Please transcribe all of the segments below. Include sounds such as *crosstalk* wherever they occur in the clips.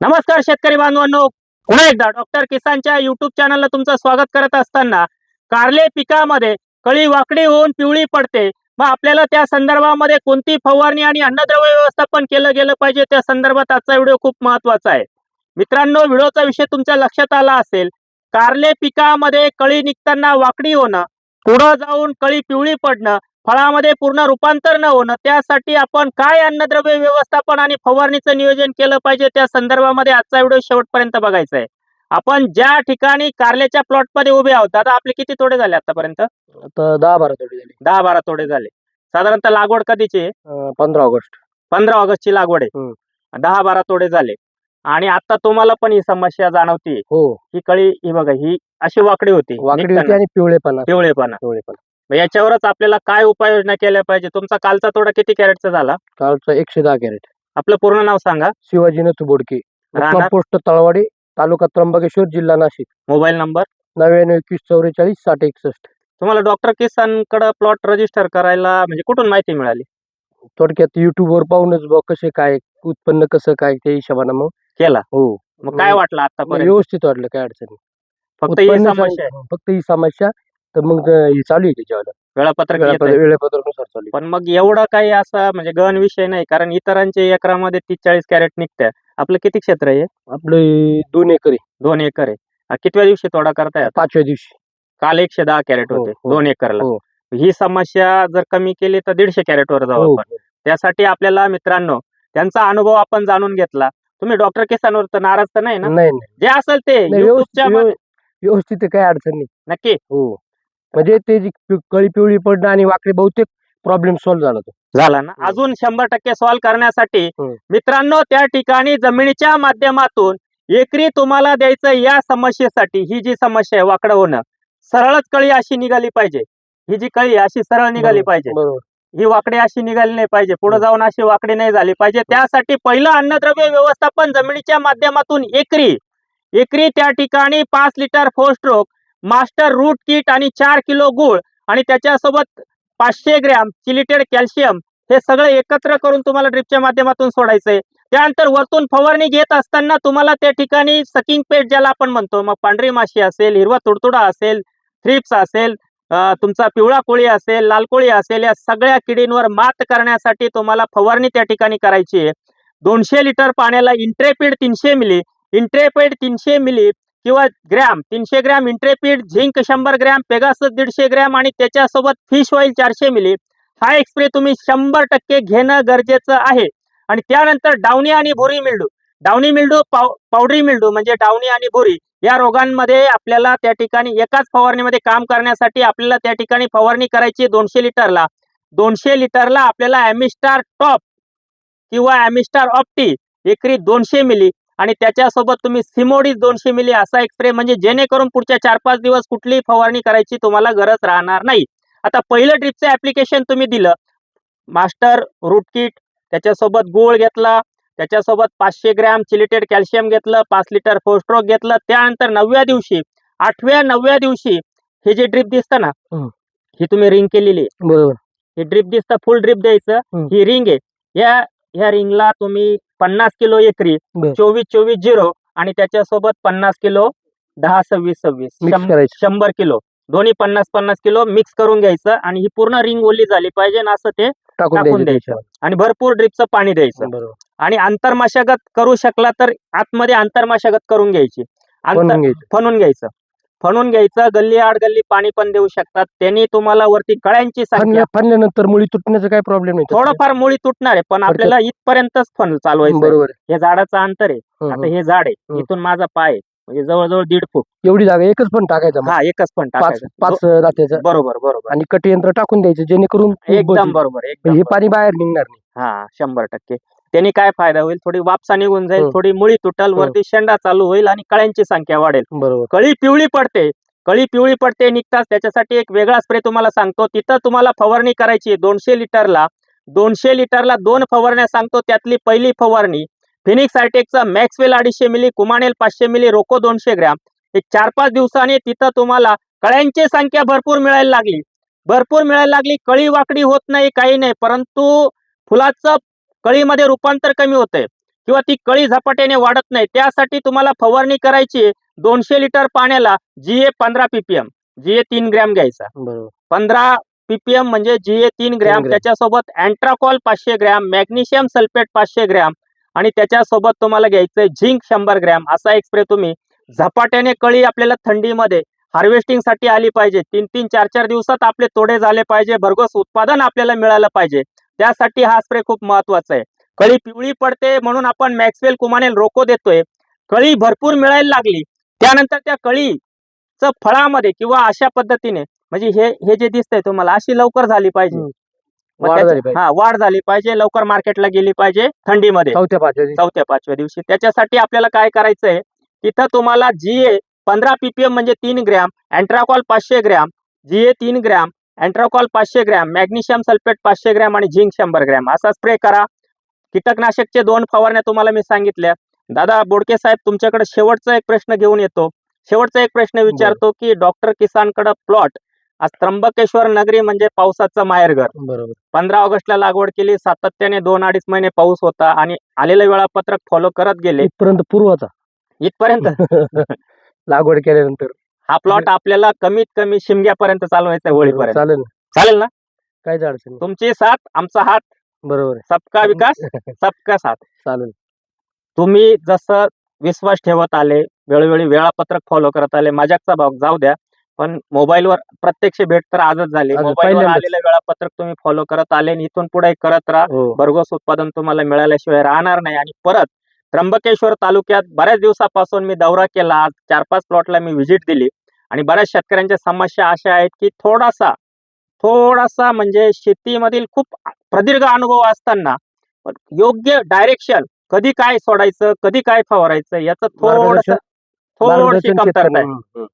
नमस्कार शेतकरी बांधवांनो. पुन्हा एकदा डॉक्टर किसानच्या युट्यूब चॅनलला तुमचं स्वागत करत असताना कारले पिकामध्ये कळी वाकडी होऊन पिवळी पडते. मग आपल्याला त्या संदर्भामध्ये कोणती फवारणी आणि अन्नद्रव्य व्यवस्थापन केलं गेलं पाहिजे त्या संदर्भात आजचा व्हिडिओ खूप महत्त्वाचा आहे. मित्रांनो व्हिडिओचा विषय तुमच्या लक्षात आला असेल कारले पिकामध्ये कळी निघताना वाकडी होणं पुढं जाऊन कळी पिवळी पडणं फळामध्ये पूर्ण रूपांतर न होणं त्यासाठी आपण काय अन्नद्रव्य व्यवस्थापन आणि फवारणीचं नियोजन केलं पाहिजे? त्या संदर्भामध्ये आजचा व्हिडिओ शेवटपर्यंत बघायचा आहे. आपण ज्या ठिकाणी कारल्याच्या प्लॉटमध्ये उभे आहोत आता आपले किती तोडे झाले आतापर्यंत? आता दहा बारा तोडी झाली. दहा बारा तोडे झाले. साधारणतः लागवड कधीची पंधरा ऑगस्ट. पंधरा ऑगस्टची लागवड आहे. दहा बारा तोडे झाले. आणि आता तुम्हाला पण ही समस्या जाणवती हो. ही कळी ही बघा ही अशी वाकडी होती. वाकडी होती. आणि पिवळेपणा. पिवळेपणा. पिवळेपणा. याच्यावरच आपल्याला काय उपाययोजना केल्या पाहिजे? तुमचा कालचा तोडा किती कॅरेटचा झाला? कालचं एकशे दहा कॅरेट. आपलं पूर्ण नाव सांगा. शिवाजी नथू बोडके. राहणार? पोस्ट तळवाडी तालुका त्र्यंबकेश्वर जिल्हा नाशिक. Mobile number? नव्याण्णव एकवीस चौवेचाळीस साठ एकसष्ट. तुम्हाला डॉक्टर किसानकडे प्लॉट रजिस्टर करायला म्हणजे कुठून माहिती मिळाली? थोडक्यात युट्यूब वर पाहूनच बघ कसे काय उत्पन्न कसं काय त्या हिशोबानं मग. केला. हो. मग काय वाटलं आतापर्यंत? व्यवस्थित वाटलं काय अडचण नाही. फक्त ही उत्पन्न समस्या आहे. फक्त ही समस्या तर मग अं, ही चालू आहे त्याच्यावर वेळापत्रक येत चालू आहे. पण मग एवढा काही असा म्हणजे गहन विषय नाही कारण इतरांचे एकरामध्ये तीस चाळीस कॅरेट निघतात आपलं किती क्षेत्र आहे हे? आपलं हे दोन एकर आहे. दोन एकर आहे. आ, कितव्या दिवशी तोडा करताय आता? पाचव्या दिवशी. काल एकशे दहा कॅरेट हो, होते हो, दोन एकरला. हो. ही समस्या जर कमी केली तर दीडशे कॅरेट वर जाऊ हो आपण. त्यासाठी आपल्याला मित्रांनो त्यांचा अनुभव आपण जाणून घेतला. तुम्ही डॉक्टर किसानवर तर नाराज तर नाही ना? नाही नाही. जे असेल ते नाही, व्यवस्थित मध्ये- व्यव- व्यवस्थित आहे, काही अडचण नाही. नक्की. हो. म्हणजे ते जी पि- कळी पिवळी पडणं आणि वाकडे बहुतेक प्रॉब्लेम सॉल्व्ह झाला तो. झाला ना? हो. अजून शंभर टक्के सॉल्व्ह करण्यासाठी हो. मित्रांनो त्या ठिकाणी जमिनीच्या माध्यमातून एकरी तुम्हाला द्यायचं या समस्येसाठी ही जी समस्या आहे वाकडं होणं सरळच कळी अशी निघाली पाहिजे. ही जी कळी आहे, अशी सरळ निघाली पाहिजे. बरोबर. ही वाकडी अशी निघाली नाही पाहिजे. पुढे हो. जाऊन अशी वाकडी नाही झाली पाहिजे. त्यासाठी पहिलं अन्नद्रव्य व्यवस्थापन जमिनीच्या माध्यमातून एकरी एकरी त्या ठिकाणी पाच litre four stroke master root kit आणि चार किलो गुळ आणि त्याच्यासोबत पाचशे ग्रॅम चिलिटेड कॅल्शियम हे सगळं एकत्र करून तुम्हाला ड्रिपच्या माध्यमातून सोडायचंय. त्यानंतर वरतून फवारणी घेत असताना तुम्हाला त्या ठिकाणी सकिंग पेट ज्याला आपण म्हणतो मग पांढरी माशी असेल हिरवा तुडतुडा असेल थ्रिप्स असेल तुमचा पिवळा कोळी असेल लाल कोळी असेल या सगळ्या किडींवर मात करण्यासाठी तुम्हाला फवारणी त्या ठिकाणी करायची आहे. दोनशे लिटर पाण्याला इंट्रेपीड तीनशे मिली इंट्रेपीड तीनशे मिली किंवा ग्रॅम तीनशे ग्रॅम इंट्रेपीड झिंक शंभर ग्रॅम पेगासस दीडशे ग्रॅम आणि त्याच्यासोबत फिश ऑइल चारशे मिली. हा एक स्प्रे तुम्ही शंभर टक्के घेणं गरजेचं आहे. आणि त्यानंतर डावणी आणि भुरी मिल्डू डावणी मिल्डू पाव पावडरी मिल्डू म्हणजे डावणी आणि भुरी या रोगांमध्ये आपल्याला त्या ठिकाणी एकाच फवारणीमध्ये काम करण्यासाठी आपल्याला त्या ठिकाणी फवारणी करायची दोनशे लिटरला. दोनशे लिटरला आपल्याला ॲमिस्टार टॉप किंवा ॲमिस्टार ऑप्टी एकरी दोनशे मिली. आणि त्याच्यासोबत तुम्ही सिमोडीज दोनशे मिली असा एक स्प्रे म्हणजे जेणेकरून पुढच्या चार पाच दिवस कुठलीही फवारणी करायची तुम्हाला गरज राहणार नाही. आता पहिलं ड्रिपचं ऍप्लिकेशन तुम्ही दिलं. मास्टर रूट किट त्याच्यासोबत गूळ घेतला त्याच्यासोबत पाचशे ग्रॅम चिलिटेड कॅल्शियम घेतलं पाच लिटर फोस्ट्रोक घेतलं त्यानंतर नवव्या दिवशी आठव्या नवव्या दिवशी हे जे ड्रिप दिसतं ना हं. तुम्ही रिंग केलेली आहे. बरोबर. हे ड्रिप दिसतं फुल ड्रिप द्यायचं. ही. रिंग आहे. या ह्या रिंगला तुम्ही पन्नास किलो एकरी बर. चोवीस चोवीस झिरो आणि त्याच्यासोबत पन्नास किलो दहा सव्वीस सव्वीस. शंभर- करायचं. शंभर किलो. दोन्ही पन्नास पन्नास किलो मिक्स करून घ्यायचं आणि ही पूर्ण रिंग ओली झाली पाहिजे ना असं ते टाकून टाकून द्यायचं द्यायचं. आणि भरपूर ड्रिपचं पाणी द्यायचं. बरोबर. आणि आंतरमाशागत करू शकला तर आतमध्ये आंतरमाशागत करून घ्यायची. आंतर बनवून घ्यायचं. फणून घ्यायचं. फणून घ्यायचं गल्ली आड गल्ली पाणी पण देऊ शकतात त्यांनी तुम्हाला वरती कळ्यांची संख्या फणल्या फणल्यानंतर मुळी तुटण्याचा काही प्रॉब्लेम नाही. थोडंफार मुळी तुटणार आहे पण आपल्याला इथपर्यंतच फन चालवायचं आहे. बरोबर. हे झाडाचं अंतर आहे आता हं. झाड आहे. इथून माझा पाय आहे. म्हणजे जवळजवळ दीड फूट एवढी जागा एकच पण टाकायचा. हा एकच पण टाकायचं पाच रात्याचा बरोबर बरोबर आणि कटी यंत्र टाकून द्यायचं जेणेकरून एकदम. बरोबर हे. पाणी बाहेर निघणार नाही हा शंभर टक्के त्यांनी काय फायदा होईल? थोडी वापसा निघून जाईल हं. थोडी मुळी तुटल हं. वरती शेंडा चालू होईल आणि कळ्यांची संख्या वाढेल. बरोबर. कळी पिवळी पडते. कळी पिवळी पडते निघताच. त्याच्यासाठी एक वेगळा स्प्रे तुम्हाला सांगतो. तिथं तुम्हाला फवारणी करायची दोनशे लिटरला. दोनशे लिटरला दोन फवारण्या सांगतो. त्यातली पहिली फवारणी फिनिक्स आयटेकचा मॅक्सवेल अडीचशे मिली कुमानेल पाचशे मिली रोको दोनशे ग्रॅम. एक चार पाच दिवसांनी तिथं तुम्हाला कळ्यांची संख्या भरपूर मिळायला लागली. भरपूर मिळायला लागली. कळी वाकडी होत नाही काही नाही. परंतु फुलाचं कळीमध्ये रूपांतर कमी होतंय. किंवा ती कळी झपाट्याने वाढत नाही. त्यासाठी तुम्हाला फवारणी करायची दोनशे लिटर पाण्याला जी ए पंधरा पीपीएम जी ए तीन ग्रॅम घ्यायचा. पंधरा पीपीएम म्हणजे जी ए तीन ग्रॅम. त्याच्यासोबत अँट्राकॉल पाचशे ग्रॅम मॅग्नेशियम सल्फेट पाचशे ग्रॅम आणि त्याच्यासोबत तुम्हाला घ्यायचंय झिंक शंभर ग्रॅम. असा एक स्प्रे तुम्ही झपाट्याने कळी आपल्याला थंडीमध्ये हार्वेस्टिंगसाठी आली पाहिजे. तीन तीन चार चार दिवसात आपले तोडे झाले पाहिजे. भरघोस उत्पादन आपल्याला मिळालं पाहिजे. त्यासाठी हा स्प्रे खूप महत्त्वाचा आहे. कळी पिवळी पडते म्हणून आपण मॅक्सवेल कुमानेल रोको देतोय. कळी भरपूर मिळायला लागली. त्यानंतर त्या कळीचं फळामध्ये किंवा अशा पद्धतीने म्हणजे हे हे जे दिसतंय तुम्हाला अशी लवकर झाली पाहिजे. हा वाढ झाली पाहिजे. लवकर मार्केटला गेली पाहिजे थंडीमध्ये. चौथ्या पाचव्या दिवशी. चौथ्या पाचव्या दिवशी. त्याच्यासाठी आपल्याला काय करायचंय? तिथं तुम्हाला जी ए पंधरा पीपीएम म्हणजे तीन ग्रॅम अँट्राकॉल पाचशे ग्रॅम जी ए तीन ग्रॅम अँट्राकॉल पाचशे ग्रॅम मॅग्नेशियम सल्फेट पाचशे ग्रॅम आणि झिंक शंभर ग्रॅम. असा स्प्रे करा. कीटकनाशकचे दोन फवारण्या तुम्हाला मी सांगितल्या. दादा बोडके साहेब तुमच्याकडे शेवटचा एक प्रश्न घेऊन येतो. शेवटचा एक प्रश्न विचारतो की डॉक्टर किसानकडे प्लॉट आज त्र्यंबकेश्वर नगरी म्हणजे पावसाचं माहेरघर. बरोबर. पंधरा ऑगस्टला लागवड केली सातत्याने दोन अडीच महिने पाऊस होता आणि आलेलं वेळापत्रक फॉलो करत गेले. इथपर्यंत पूर्वचा. इथपर्यंत? *laughs* लागवड केल्यानंतर. हा प्लॉट आपल्याला कमीत कमी शिमग्यापर्यंत चालवायचा होळीपर्यंत चालेल ना. चालेल ना? काहीच अडचण नाही. तुमची साथ आमचा हात. बरोबर आहे. सबका विकास *laughs* सबका साथ. चालेल. तुम्ही जसं विश्वास ठेवत आले वेळोवेळी वेळापत्रक फॉलो करत आले माझ्याचा भाग जाऊ द्या पण मोबाईलवर प्रत्यक्ष भेट तर आजच झाली. आजच, मोबाईलवर पहिल्यांदाच. आलेलं वेळापत्रक तुम्ही फॉलो करत आले आणि इथून पुढे करत राहा. हो. भरघोस उत्पादन तुम्हाला मिळाल्याशिवाय राहणार नाही आणि परत त्र्यंबकेश्वर तालुक्यात बऱ्याच दिवसापासून मी दौरा केला. आज चार पाच प्लॉटला मी व्हिजिट दिली. आणि बऱ्याच शेतकऱ्यांच्या समस्या अशा आहेत की थोडासा थोडासा म्हणजे शेतीमधील खूप प्रदीर्घ अनुभव असताना योग्य डायरेक्शन कधी काय सोडायचं कधी काय फवारायचं याचं थोडस थोडीशी कमतरता आहे.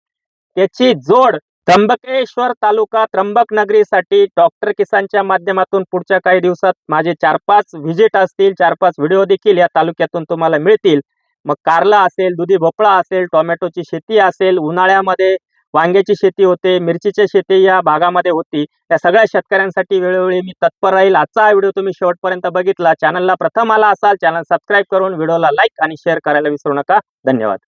त्याची जोड त्र्यंबकेश्वर तालुका त्र्यंबक नगरीसाठी डॉक्टर किसानच्या माध्यमातून पुढच्या काही दिवसात माझे चार पाच व्हिजिट असतील चार पाच व्हिडिओ देखील या तालुक्यातून तुम्हाला मिळतील. मग कारला असेल दुधी भोपळा असेल टोमॅटोची शेती असेल उन्हाळ्यामध्ये वांग्याची शेती होते मिरचीची शेती या भागामध्ये होती. या सगळ्या शेतकऱ्यांसाठी वेळोवेळी मी तत्पर राहील. आजचा हा व्हिडिओ तुम्ही शेवटपर्यंत बघितला. चॅनलला प्रथम आला असाल चॅनल सबस्क्राईब करून व्हिडिओला लाईक आणि शेअर करायला विसरू नका. धन्यवाद.